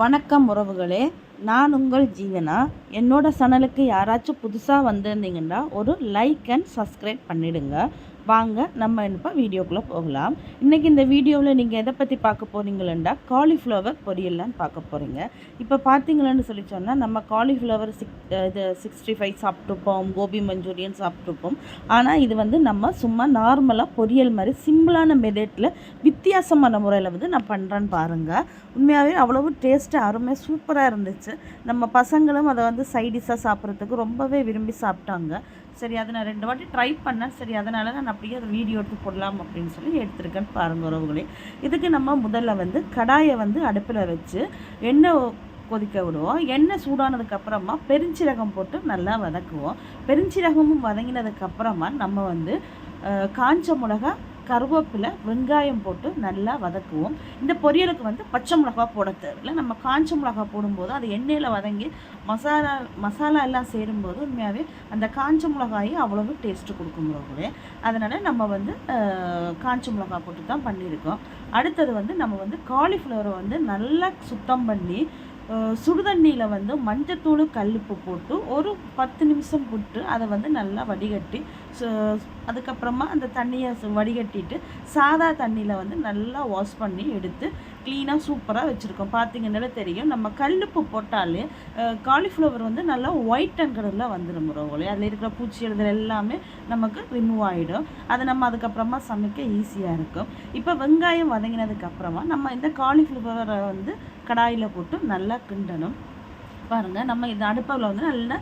வணக்கம் உறவுகளே நான் உங்கள் ஜீவனா? என்னோட சேனலுக்கு யாராச்சும் புதுசாக வந்திருந்தீங்கன்னா ஒரு லைக் அண்ட் சப்ஸ்கிரைப் பண்ணிடுங்க. வாங்க நம்ம என்னப்பா வீடியோக்குள்ளே போகலாம். இன்றைக்கி இந்த வீடியோவில் நீங்கள் எதை பற்றி பார்க்க போகிறீங்களா காலிஃப்ளவர் பொரியலான்னு பார்க்க போகிறீங்க இப்போ பார்த்தீங்களான்னு சொல்லி சொன்னால் நம்ம காலிஃப்ளவர் சிக் இது சிக்ஸ்டி ஃபைவ் சாப்பிட்ருப்போம் கோபி மஞ்சூரியன் சாப்பிட்ருப்போம் ஆனால் இது வந்து நம்ம சும்மா நார்மலாக பொரியல் மாதிரி சிம்பிளான மெதேட்டில் வித்தியாசமான முறையில் வந்து நான் பண்ணுறேன்னு பாருங்கள் உண்மையாகவே அவ்வளவு டேஸ்ட்டு அருமையாக சூப்பராக இருந்துச்சு. நம்ம பசங்களும் அதை வந்து சைடிஷாக சாப்பிட்றதுக்கு ரொம்பவே விரும்பி சாப்பிட்டாங்க. சரி அதை நான் ரெண்டு வாட்டி ட்ரை பண்ணேன். சரி அதனால நான் அப்படியே அதை வீடியோ எடுத்து போடலாம் அப்படின்னு சொல்லி எடுத்திருக்கேன்னு பாருங்க உறவுகளே. இதுக்கு நம்ம முதல்ல வந்து கடாயை வந்து அடுப்பில் வச்சு எண்ணெய் கொதிக்க விடுவோம். எண்ணெய் சூடானதுக்கு அப்புறமா பெருஞ்சீரகம் போட்டு நல்லா வதக்குவோம். பெருஞ்சீரகமும் வதங்கினதுக்கு அப்புறமா நம்ம வந்து காஞ்ச மிளகா கருவேப்பிலை வெங்காயம் போட்டு நல்லா வதக்குவோம். இந்த பொரியலுக்கு வந்து பச்சை மிளகா போட தேவையில்லை. நம்ம காஞ்ச மிளகா போடும்போது அது எண்ணெயில் வதங்கி மசாலா மசாலா எல்லாம் சேரும்போது உண்மையாகவே அந்த காஞ்ச மிளகாயும் அவ்வளவு டேஸ்ட்டு கொடுக்கும் அதனால் நம்ம வந்து காஞ்ச மிளகா போட்டு தான் பண்ணியிருக்கோம். அடுத்தது வந்து நம்ம வந்து காலிஃப்ளவரை வந்து நல்லா சுத்தம் பண்ணி சுடுதண்ணியில் வந்து மஞ்சத்தூள் கல்லுப்பு போட்டு ஒரு பத்து நிமிஷம் போட்டு அதை வந்து நல்லா வடிகட்டி சு- அதுக்கப்புறமா அந்த தண்ணியை சு- வடிகட்டிட்டு சாதா தண்ணியில் வந்து நல்லா வாஷ் பண்ணி எடுத்து க்ளீனாக சூப்பராக வச்சுருக்கோம். பார்த்தீங்கன்னாலே தெரியும்? நம்ம கல்லுப்பு போட்டாலே காலிஃப்ளவர் வந்து நல்லா ஒயிட் அண்ட் கலரில் வந்துடும் உறவுகளே அதில் இருக்கிற பூச்சி எழுதல் எல்லாமே நமக்கு ரிமூவ் ஆகிடும் அதை நம்ம அதுக்கப்புறமா சமைக்க ஈஸியாக இருக்கும். இப்போ வெங்காயம் வதங்கினதுக்கப்புறமா நம்ம இந்த காலிஃப்ளவரை வந்து கடாயில் போட்டு நல்லா கிண்டணும். பாருங்கள் நம்ம இந்த அடுப்பில் வந்து நல்லா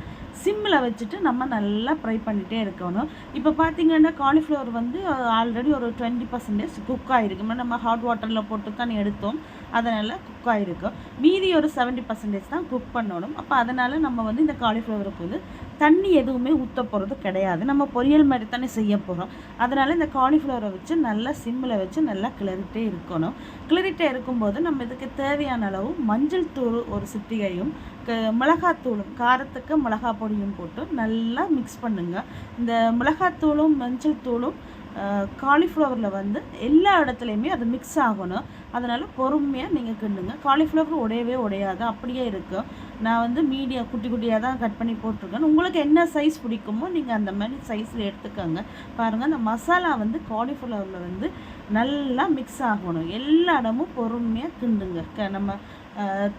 சிம்மில் வச்சுட்டு நம்ம நல்லா ஃப்ரை பண்ணிகிட்டே இருக்கணும். இப்போ பார்த்தீங்கன்னா காலிஃப்ளவர் வந்து ஆல்ரெடி ஒரு டுவெண்ட்டி பர்சன்டேஜ் குக் ஆகிருக்கு நம்ம ஹாட் வாட்டரில் போட்டு தான் எடுத்தோம். அதனால் குக் ஆகிருக்கும் மீதி ஒரு செவன்ட்டி பர்சன்டேஜ் தான் குக் பண்ணணும். அப்போ அதனால் நம்ம வந்து இந்த காலிஃப்ளவருக்கு வந்து தண்ணி எதுவுமே ஊற்ற போகிறது கிடையாது. நம்ம பொரியல் மாதிரி தானே செய்ய போகிறோம் அதனால் இந்த காலிஃப்ளவரை வச்சு நல்லா சிம்மில் வச்சு நல்லா கிளறிட்டே இருக்கணும். கிளறிட்டே இருக்கும்போது நம்ம இதுக்கு தேவையான அளவு மஞ்சள் தூள் ஒரு சிட்டிகையும் க- மிளகாத்தூளும் காரத்துக்கு மிளகா பொடியும் போட்டு நல்லா மிக்ஸ் பண்ணுங்கள் இந்த மிளகாத்தூளும் மஞ்சள் தூளும் காலிஃப்ளவரில் வந்து எல்லா இடத்துலையுமே அது மிக்ஸ் ஆகணும். அதனால் பொறுமையாக நீங்கள் கிண்டுங்க. காலிஃப்ளவர் உடையவே உடையாது. அப்படியே இருக்கும் நான் வந்து மீடியா குட்டி குட்டியாக தான் கட் பண்ணி போட்டிருக்கேன். உங்களுக்கு என்ன சைஸ் பிடிக்குமோ நீங்கள் அந்த மாதிரி சைஸில் எடுத்துக்கோங்க. பாருங்கள் அந்த மசாலா வந்து காலிஃப்ளவரில் வந்து நல்லா மிக்ஸ் ஆகணும். எல்லா இடமும் பொறுமையாக கிண்டுங்க. க- நம்ம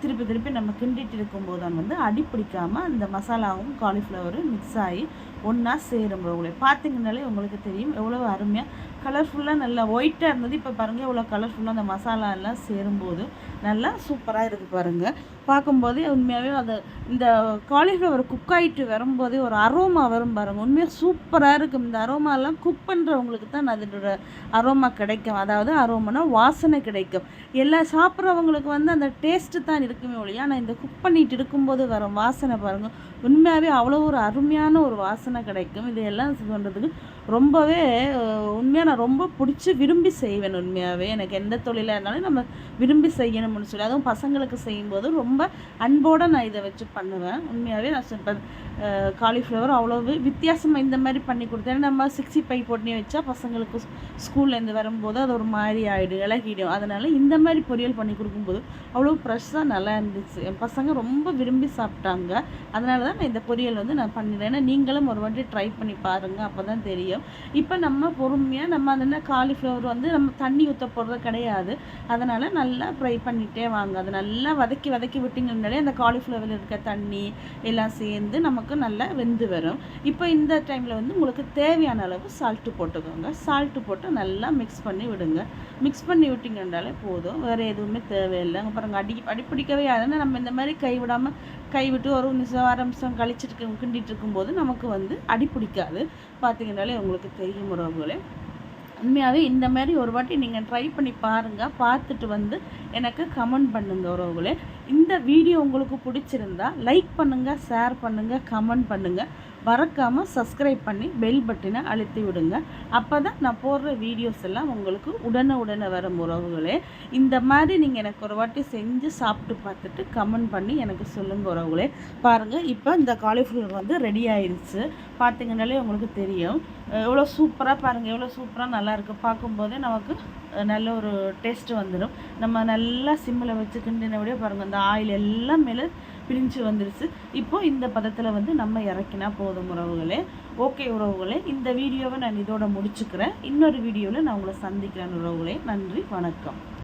திருப்பி திருப்பி நம்ம கிண்டிட்டு இருக்கும்போது தான் வந்து அடி பிடிக்காம அந்த மசாலாவும் காலிஃப்ளவரும் மிக்ஸ் ஆகி ஒன்றா சேரும் உங்களை பார்த்தீங்கனாலே உங்களுக்கு தெரியும். எவ்வளோ அருமையாக கலர்ஃபுல்லாக நல்லா ஒயிட்டாக இருந்தது. இப்போ பாருங்கள் எவ்வளோ கலர்ஃபுல்லாக அந்த மசாலா எல்லாம் சேரும்போது நல்லா சூப்பராக இருக்குது பாருங்கள் பார்க்கும்போதே உண்மையாகவே அது இந்த காலிஃப்ளவர் குக் ஆகிட்டு வரும்போதே ஒரு அரோமா வரும் பாருங்கள் உண்மையாக சூப்பராக இருக்கும். இந்த அரோமாலாம் குக் பண்ணுறவங்களுக்கு தான் அதனோட அரோமா கிடைக்கும். அதாவது அரோமானா வாசனை கிடைக்கும். எல்லா சாப்பிட்றவங்களுக்கு வந்து அந்த டேஸ்ட்டு தான் இருக்குமே ஒழிய ஆனால் இந்த குக் பண்ணிட்டு இருக்கும்போது வர வாசனை பாருங்கள் உண்மையாகவே அவ்வளோ ஒரு அருமையான ஒரு வாசனை கிடைக்கும். இது எல்லாம் பண்ணுறதுக்கு ரொம்பவே உண்மையாக நான் ரொம்ப பிடிச்சி விரும்பி செய்வேன் உண்மையாகவே எனக்கு எந்த தொழிலாக இருந்தாலும் நம்ம விரும்பி செய்யணும்னு சொல்லி அதுவும் பசங்களுக்கு செய்யும்போது ரொம்ப ரொம்ப அன்போடு நான் இதை வச்சு பண்ணுவேன். உண்மையாகவே நான் சொல்ல காலிஃப்ளவர் அவ்வளோவு வித்தியாசமாக இந்த மாதிரி பண்ணி கொடுத்தேன். நம்ம சிக்ஸ்டி ஃபைவ் போட்டு வச்சா பசங்களுக்கு ஸ்கூல்லேருந்து வரும்போது அது ஒரு மாதிரி ஆகிடும் இலகிடும். அதனால் இந்த மாதிரி பொரியல் பண்ணி கொடுக்கும்போது அவ்வளோ ஃப்ரெஷ்ஷாக நல்லா இருந்துச்சு. என் பசங்க ரொம்ப விரும்பி சாப்பிட்டாங்க. அதனால தான் நான் இந்த பொரியல் வந்து நான் பண்ணிடுறேன் ஏன்னா நீங்களும் ஒரு வாட்டி ட்ரை பண்ணி பாருங்கள் அப்போ தான் தெரியும். இப்போ நம்ம பொறுமையாக நம்ம அந்த காலிஃப்ளவர் வந்து நம்ம தண்ணி ஊற்ற போடுறது கிடையாது. அதனால் நல்லா ஃப்ரை பண்ணிகிட்டே வாங்க. அதை நல்லா வதக்கி வதக்கி விட்டிங்கனாலே அந்த காலிஃப்ளவரில் இருக்க தண்ணி எல்லாம் சேர்ந்து நமக்கு நல்லா வெந்து வரும். இப்போ இந்த டைமில் வந்து உங்களுக்கு தேவையான அளவு சால்ட்டு போட்டுக்கோங்க. சால்ட்டு போட்டு நல்லா மிக்ஸ் பண்ணி விடுங்க. மிக்ஸ் பண்ணி விட்டிங்கன்றாலே போதும். வேறு எதுவுமே தேவையில்லை. அப்புறம் அடி அடிப்பிடிக்கவே ஆகுதுன்னா நம்ம இந்த மாதிரி கை விடாமல் கை விட்டு ஒரு நிமிஷம் அரை நிமிஷம் கழிச்சிட்டு இருக்க- கிண்டிட்டு இருக்கும்போது நமக்கு வந்து அடி பிடிக்காது. பார்த்தீங்கன்னாலே உங்களுக்கு தெரியும் உறவுகளே. உண்மையாகவே இந்த மாதிரி ஒரு வாட்டி நீங்கள் ட்ரை பண்ணி பாருங்கள் பார்த்துட்டு வந்து எனக்கு கமெண்ட் பண்ணுங்கள் உறவுகளே. இந்த வீடியோ உங்களுக்கு பிடிச்சிருந்தா லைக் பண்ணுங்கள் ஷேர் பண்ணுங்கள் கமெண்ட் பண்ணுங்கள் மறக்காமல் சப்ஸ்கிரைப் பண்ணி பெல் பட்டினை அழுத்தி விடுங்க. அப்போ தான் நான் போடுற வீடியோஸ் எல்லாம் உங்களுக்கு உடனே உடனே வரும் உறவுகளே. இந்த மாதிரி நீங்கள் எனக்கு ஒரு வாட்டி செஞ்சு சாப்பிட்டு பார்த்துட்டு கமெண்ட் பண்ணி எனக்கு சொல்லுங்கள் உறவுகளே. பாருங்கள் இப்போ இந்த காலிஃப்ளவர் வந்து ரெடி ஆயிடுச்சு பார்த்தீங்கனாலே உங்களுக்கு தெரியும். எவ்வளோ சூப்பராக பாருங்கள் எவ்வளோ சூப்பராக நல்லாயிருக்கு பார்க்கும்போதே நமக்கு நல்ல ஒரு டேஸ்ட்டு வந்துடும் நம்ம நல்லா சிம்மில் வச்சு கிண்டினபடியே பாருங்கள் அந்த ஆயில் எல்லாம் மேலே பிரிஞ்சு வந்துருச்சு. இப்போ இந்த பதத்தில் வந்து நம்ம இறக்கினா போதும் உறவுகளே. ஓகே உறவுகளே இந்த வீடியோவை நான் இதோட முடிச்சுக்கிறேன். இன்னொரு வீடியோவில் நான் உங்களை சந்திக்கிறேன் உறவுகளே. நன்றி வணக்கம்.